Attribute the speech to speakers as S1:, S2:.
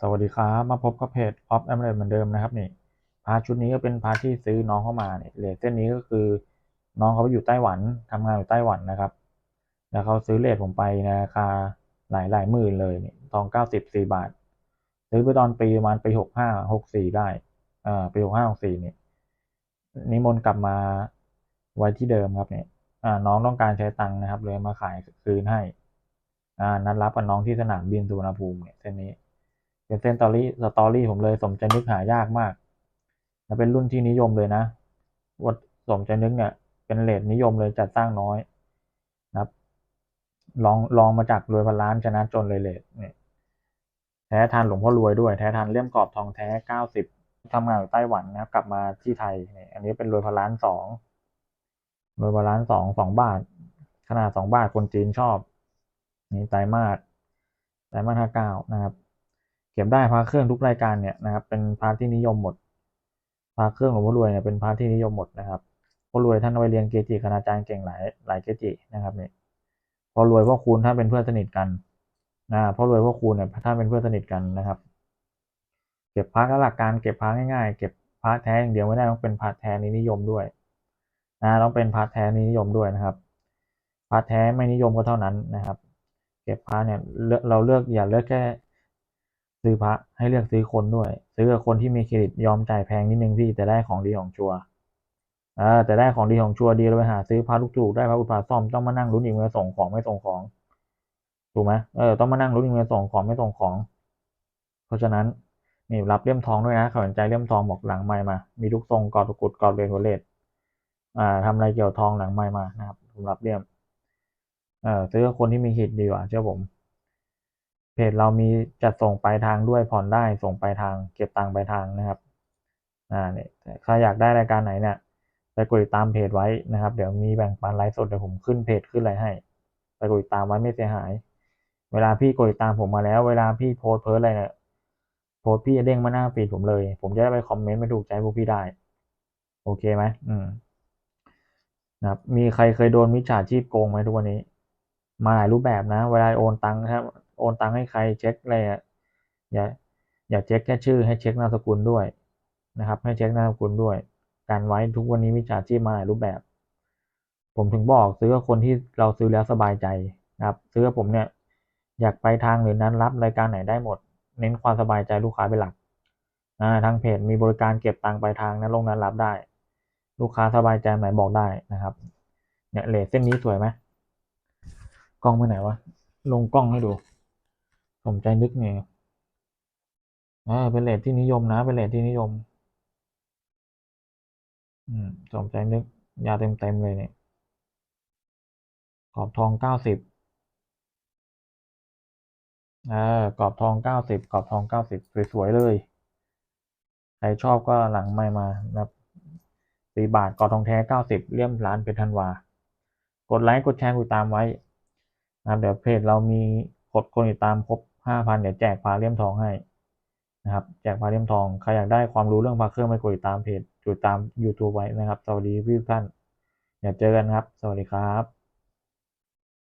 S1: สวัสดีครับมาพบกับเพจ Off a m เหมือนเดิมนะครับนี่พาชุดนี้ก็เป็นพาที่ซื้อน้องเข้ามาเนี่ยเลทเส้นนี้ก็คือน้องเขาไปอยู่ไต้หวันทำงานอยู่ไต้หวันนะครับ แล้วเขาซื้อเลทผมไปในราคาหลายหลายหมื่นเลยเนี่ยทองเก้าสิบสี่บาท ซื้อไปตอนปีประมาณปีหกห้าหกสี่ได้อ่าปีหกห้าหกสี่เนี่ยนิมนต์กลับมาไว้ที่เดิมครับเนี่ยอ่าน้องต้องการใช้ตังค์นะครับ เลยมาขายคืนให้อ่านัดรับกับน้องที่สนามบินสุวรรณภูมิเนี่ยเส้นนี้ เป็นเส้นตอรี่สตอรี่ผมเลยสมใจนึกหายากมากและเป็นรุ่นที่นิยมเลยนะวัดสมใจนึกเนี่ยเป็นเลทนิยมเลยจัดสร้างน้อยนะครับลองลองมาจากรวยพันล้านชนะจนเลยเลทเนี่ยแท้ทานหลวงพ่อรวยด้วยแท้ทานเลี่ยมกรอบทองแท้เก้าสิบทำงานอยู่ไต้หวันนะครับ กลับมาที่ไทยเนี่ยอันนี้เป็นรวยพันล้านสองรวยพันล้านสองสองบาท ขนาดสองบาทคนจีนชอบนี่ไตรมาสไตรมาสห้าเก้านะครับ เก็บได้พาเครื่องทุกรายการเนี่ยนะครับเป็นพาที่นิยมหมดพาเครื่องหลวงพ่อรวยเนี่ยเป็นพาที่นิยมหมดนะครับพ่อรวยท่านไปเรียนเกจิคณาจารย์เก่งหลายหลายเกจินะครับเนี่ยพ่อรวยพ่อคูณท่านเป็นเพื่อนสนิทกันนะพ่อรวยพ่อคูณเนี่ยท่านเป็นเพื่อนสนิทกันนะครับ เก็บพาก็หลักการเก็บพาร์ทง่ายๆ เก็บพาร์ทแท้อย่างเดียวไม่ได้ต้องเป็นพาแท้นี้นิยมด้วยนะต้องเป็นพาแท้นี้นิยมด้วยนะครับพาร์ทแท้ไม่นิยมก็เท่านั้นนะครับ เก็บพาร์ทเนี่ยเราเลือกอย่าเลือกแค่ ซื้อพระให้เลือกซื้อคนด้วย ซื้อกับคนที่มีเครดิตยอมจ่ายแพงนิดนึงพี่แต่ได้ของดีของชัวร์อ่าแต่ได้ของดีของชัวร์ดีเราไปหาซื้อพระลูกถูกได้พระอุปาซ่อมต้องมานั่งรุ้นอีกเมื่อส่งของไม่ส่งของถูกไหมเออต้องมานั่งรุ้นอีกเมื่อส่งของไม่ส่งของ เพราะฉะนั้นนี่รับเลี่ยมทองด้วยนะเขาสนใจเลี่ยมทองบอกหลังไม้มา มีทุกทรงกอดตะกุดกอดเรนโรเลตอ่าทำอะไรเกี่ยวทองหลังไม้มานะครับผมรับเลี่ยมเออซื้อกับคนที่มีเครดิตดีกว่าเชื่อผม เพจเรามีจัดส่งปลายทางด้วยผ่อนได้ส่งปลายทาง เก็บตังค์ปลายทางนะครับอ่าเนี่ยถ้าอยากได้รายการไหนเนี่ยไปกดติดตามเพจไว้นะครับ เดี๋ยวมีแบ่งปันไลฟ์สดเดี๋ยวผมขึ้นเพจขึ้นอะไรให้ไปกดติดตามไว้ไม่เสียหาย เวลาพี่กดติดตามผมมาแล้ว เวลาพี่โพสเพิร์อะไรเนี่ยโพสพี่จะเด้งมาหน้าฟีดผมเลย ผมจะได้ไปคอมเมนต์ไม่ถูกใจพวกพี่ได้ โอเคไหมอืมนะครับมีใครเคยโดนมิจฉาชีพโกงไหมทุกวันนี้ มาหลายรูปแบบนะ เวลาโอนตังค์ครับ โอนตังค์ให้ใครเช็คอะไรอย่าอย่าเช็คแค่ชื่อให้เช็คนามสกุลด้วยนะครับ ให้เช็คนามสกุลด้วย การไว้ทุกวันนี้มิจฉาชีพมาหลายรูปแบบ ผมถึงบอกซื้อกับคนที่เราซื้อแล้วสบายใจนะครับ ซื้อกับผมเนี่ยอยากไปทางหรือนั้นรับรายการไหนได้หมด เน้นความสบายใจลูกค้าเป็นหลักทางเพจมีบริการเก็บตังค์ปลายทางนั้นลงนั้นรับได้ ลูกค้าสบายใจไหนบอกได้นะครับเนี่ยเลทเส้นนี้สวยไหมกล้องไปไหนวะลงกล้องให้ดู สมใจนึกเนี่ยอ่าเป็นเลทที่นิยมนะ เป็นเลทที่นิยม อืมสมใจนึก ยาเต็มเต็มเลยเนี่ย กรอบทองเก้าสิบเออกรอบทองเก้าสิบกรอบทองเก้าสิบสวยๆเลย ใครชอบก็หลังไม่มานะครับสี่บาทกรอบทองแท้เก้าสิบเลี่ยมร้านเป็นธันวา กดไลค์กดแชร์กดตามไว้นะเดี๋ยวเพจเรามีกดคนติดตามครบ ห้าพันเดี๋ยวแจกพาเลี่ยมทองให้นะครับ แจกพาเลี่ยมทอง ใครอยากได้ความรู้เรื่องพาเครื่องไม่กดติดตามเพจกดติดตาม YouTube ไว้นะครับ สวัสดีพี่ท่าน อย่าเจอกันครับ สวัสดีครับ